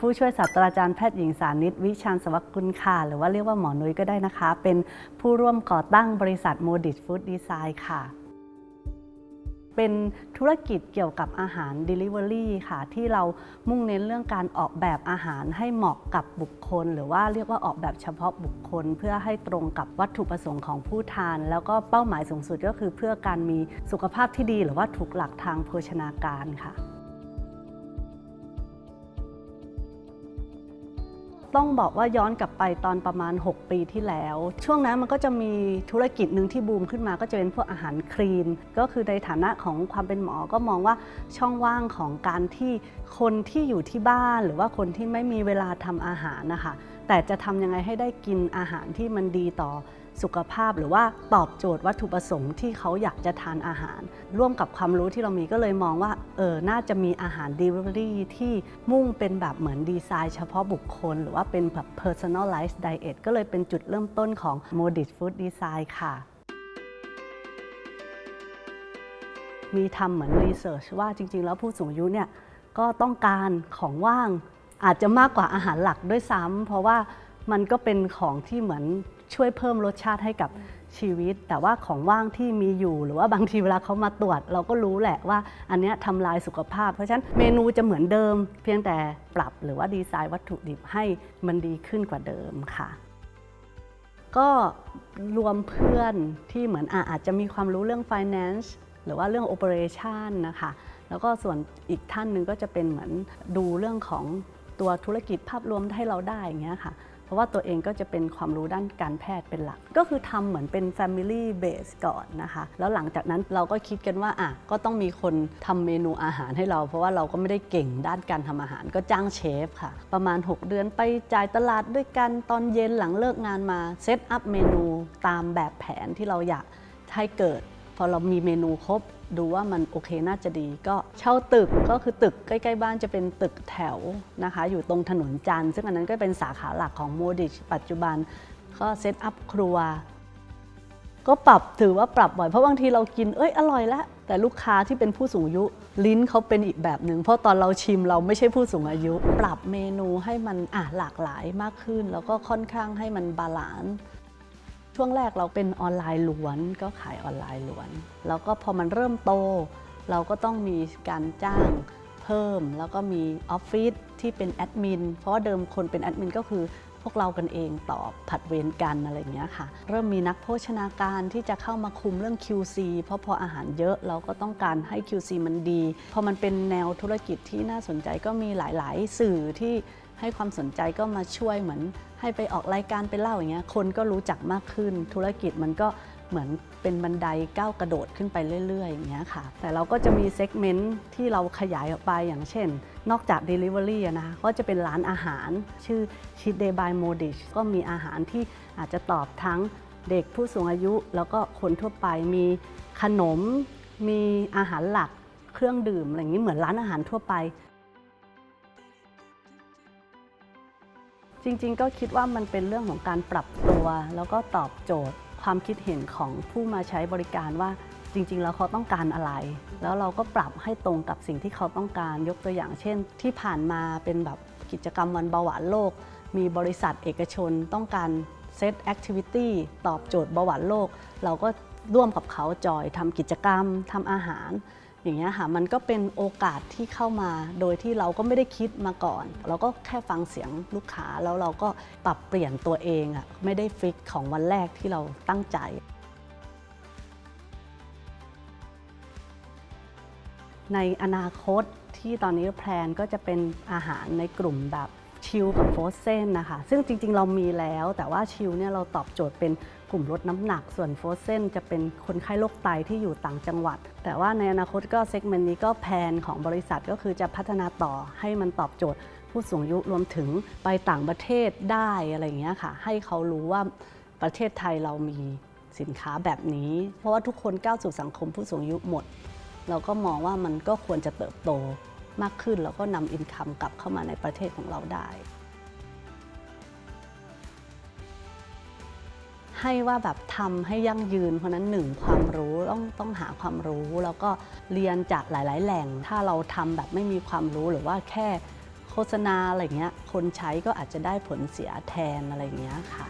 ผู้ช่วยศาสตราจารย์แพทย์หญิงสานิตวิชานสวัสกุลค่ะหรือว่าเรียกว่าหมอนุ้ยก็ได้นะคะ เป็นผู้ร่วมก่อตั้งบริษัทโมดิ f ฟู้ดดีไซน์ค่ะ เป็นธุรกิจเกี่ยวกับอาหาร Delivery ค่ะ ที่เรามุ่งเน้นเรื่องการออกแบบอาหารให้เหมาะกับบุคคล หรือว่าเรียกว่าออกแบบเฉพาะบุคคล เพื่อให้ตรงกับวัตถุประสงค์ของผู้ทาน แล้วก็เป้าหมายสูงสุดก็คือเพื่อการมีสุขภาพที่ดี หรือว่าถูกหลักทางโภชนาการค่ะ ต้องบอกว่าย้อนกลับไปตอนประมาณ 6 ปีที่แล้ว ช่วงนั้นมันก็จะมีธุรกิจหนึ่งที่บูมขึ้นมาก็จะเป็นพวกอาหารคลีน ก็คือในฐานะของความเป็นหมอก็มองว่าช่องว่างของการที่คนที่อยู่ที่บ้าน หรือว่าคนที่ไม่มีเวลาทำอาหารนะคะแต่จะทำยังไงให้ได้กินอาหารที่มันดีต่อ สุขภาพหรือว่าตอบโจทย์วัตถุประสงค์ที่เขาอยากจะทานอาหาร ร่วมกับความรู้ที่เรามีก็เลยมองว่าเออน่าจะมีอาหาร Delivery ที่มุ่งเป็นแบบเหมือนดีไซน์เฉพาะบุคคล หรือว่าเป็นแบบ personalized diet ก็เลยเป็นจุดเริ่มต้นของ Modis Food Design ค่ะมีทำเหมือนรีเสิร์ชว่าจริง ๆ แล้วผู้สูงอายุเนี่ยก็ต้องการของว่างอาจจะมากกว่าอาหารหลักด้วยซ้ำเพราะว่ามันก็เป็นของที่เหมือน ช่วยเพิ่มรสชาติให้กับชีวิต แต่ว่าของว่างที่มีอยู่หรือว่าบางทีเวลาเขามาตรวจ เราก็รู้แหละว่าอันเนี้ยทำลายสุขภาพ เพราะฉะนั้นเมนูจะเหมือนเดิม เพียงแต่ปรับหรือว่าดีไซน์วัตถุดิบให้มันดีขึ้นกว่าเดิมค่ะก็รวมเพื่อนที่เหมือนอะอาจจะมีความรู้เรื่อง finance หรือว่าเรื่อง operation นะคะ แล้วก็ส่วนอีกท่านหนึ่งก็จะเป็นเหมือนดูเรื่องของตัวธุรกิจภาพรวมให้เราได้อย่างเงี้ยค่ะ เพราะว่าตัวเองก็จะเป็นความรู้ด้านการแพทย์เป็นหลัก ก็คือทำเหมือนเป็น family base ก่อนนะคะ แล้วหลังจากนั้นเราก็คิดกันว่าอะก็ต้องมีคนทำเมนูอาหารให้เรา เพราะว่าเราก็ไม่ได้เก่งด้านการทำอาหารก็จ้างเชฟค่ะ ประมาณ 6 เดือนไปจ่ายตลาดด้วยกันตอนเย็นหลังเลิกงานมาเซตอัพเมนูตามแบบแผนที่เราอยากให้เกิดพอเรามีเมนูครบ ดูว่ามันโอเคน่าจะดีก็เช่าตึกก็คือตึกใกล้ๆบ้านจะเป็นตึกแถวนะคะ อยู่ตรงถนนจันทร์ซึ่งอันนั้นก็เป็นสาขาหลักของโมดิชปัจจุบันก็เซตอัพครัว ก็ปรับถือว่าปรับบ่อย เพราะบางทีเรากินเอ้ยอร่อยแล้ว แต่ลูกค้าที่เป็นผู้สูงอายุลิ้นเขาเป็นอีกแบบหนึ่งเพราะตอนเราชิมเราไม่ใช่ผู้สูงอายุ ปรับเมนูให้มันอะหลากหลายมากขึ้น แล้วก็ค่อนข้างให้มันบาลานซ์ ช่วงแรกเราเป็นออนไลน์ล้วนก็ขายออนไลน์ล้วน แล้วก็พอมันเริ่มโต เราก็ต้องมีการจ้างเพิ่ม แล้วก็มีออฟฟิศที่เป็นแอดมินเพราะว่าเดิมคนเป็นแอดมินก็คือ วกเรากันเองตอบผัดเวรกันอะไรอย่างเงี้ยค่ะ เริ่มมีนักโภชนาการที่จะเข้ามาคุมเรื่อง QC เพราะพออาหารเยอะเราก็ต้องการให้ QC มันดีพอมันเป็นแนวธุรกิจที่น่าสนใจก็มีหลาย ๆ สื่อที่ให้ความสนใจก็มาช่วยเหมือน ให้ไปออกรายการไปเล่าอย่างเงี้ยคนก็รู้จักมากขึ้นธุรกิจมันก็ เหมือนเป็นบันไดก้าวกระโดดขึ้นไปเรื่อย ๆ อย่างเงี้ยค่ะ แต่เราก็จะมีเซกเมนต์ที่เราขยายออกไปอย่างเช่น นอกจาก Delivery นะคะก็จะเป็นร้านอาหารชื่อ Cheat Day by Modish ก็มีอาหารที่อาจจะตอบทั้งเด็กผู้สูงอายุ แล้วก็คนทั่วไปมีขนม มีอาหารหลักเครื่องดื่มอะไรอย่างนี้เหมือนร้านอาหารทั่วไป จริงๆ ก็คิดว่ามันเป็นเรื่องของการปรับตัว แล้วก็ตอบโจทย์ ความคิดเห็นของผู้มาใช้บริการว่าจริง ๆ แล้วเขาต้องการอะไร แล้วเราก็ปรับให้ตรงกับสิ่งที่เขาต้องการยกตัวอย่างเช่น ที่ผ่านมาเป็นแบบกิจกรรมวันเบาหวานโลก มีบริษัทเอกชนต้องการเซตแอคทิวิตี้ตอบโจทย์เบาหวานโลก เราก็ร่วมกับเขาจอยทำกิจกรรมทำอาหาร อย่างเงี้ยค่ะมันก็เป็นโอกาสที่เข้ามาโดยที่เราก็ไม่ได้คิดมาก่อน เราก็แค่ฟังเสียงลูกค้าแล้วเราก็ปรับเปลี่ยนตัวเองอะ่ะไม่ได้ฟิกของวันแรกที่เราตั้งใจในอนาคตที่ตอนนี้แพลนก็จะเป็นอาหารในกลุ่มแบบ ชิลกับโฟสเซนนะคะ ซึ่งจริงๆ เรามีแล้ว แต่ว่าชิลเนี่ยเราตอบโจทย์เป็นกลุ่มลดน้ำหนัก ส่วนโฟสเซนจะเป็นคนไข้โรคไตที่อยู่ต่างจังหวัด แต่ว่าในอนาคตก็เซกเมนต์นี้ก็แพนของบริษัทก็คือจะพัฒนาต่อให้มันตอบโจทย์ ผู้สูงอายุรวมถึงไปต่างประเทศได้อะไรอย่างเงี้ยค่ะ ให้เขารู้ว่าประเทศไทยเรามีสินค้าแบบนี้ เพราะว่าทุกคนก้าวสู่สังคมผู้สูงอายุหมด เราก็มองว่ามันก็ควรจะเติบโต มากขึ้น แล้วก็นำอินคัมกลับเข้ามาในประเทศของเราได้ ให้ว่าแบบทำให้ยั่งยืน เพราะนั้นหนึ่งความรู้ต้องต้องหาความรู้แล้วก็เรียนจากหลาย ๆ แหล่ง ถ้าเราทำแบบไม่มีความรู้หรือว่าแค่โฆษณาอะไรเงี้ยคนใช้ก็อาจจะได้ผลเสียแทนอะไรเงี้ยค่ะ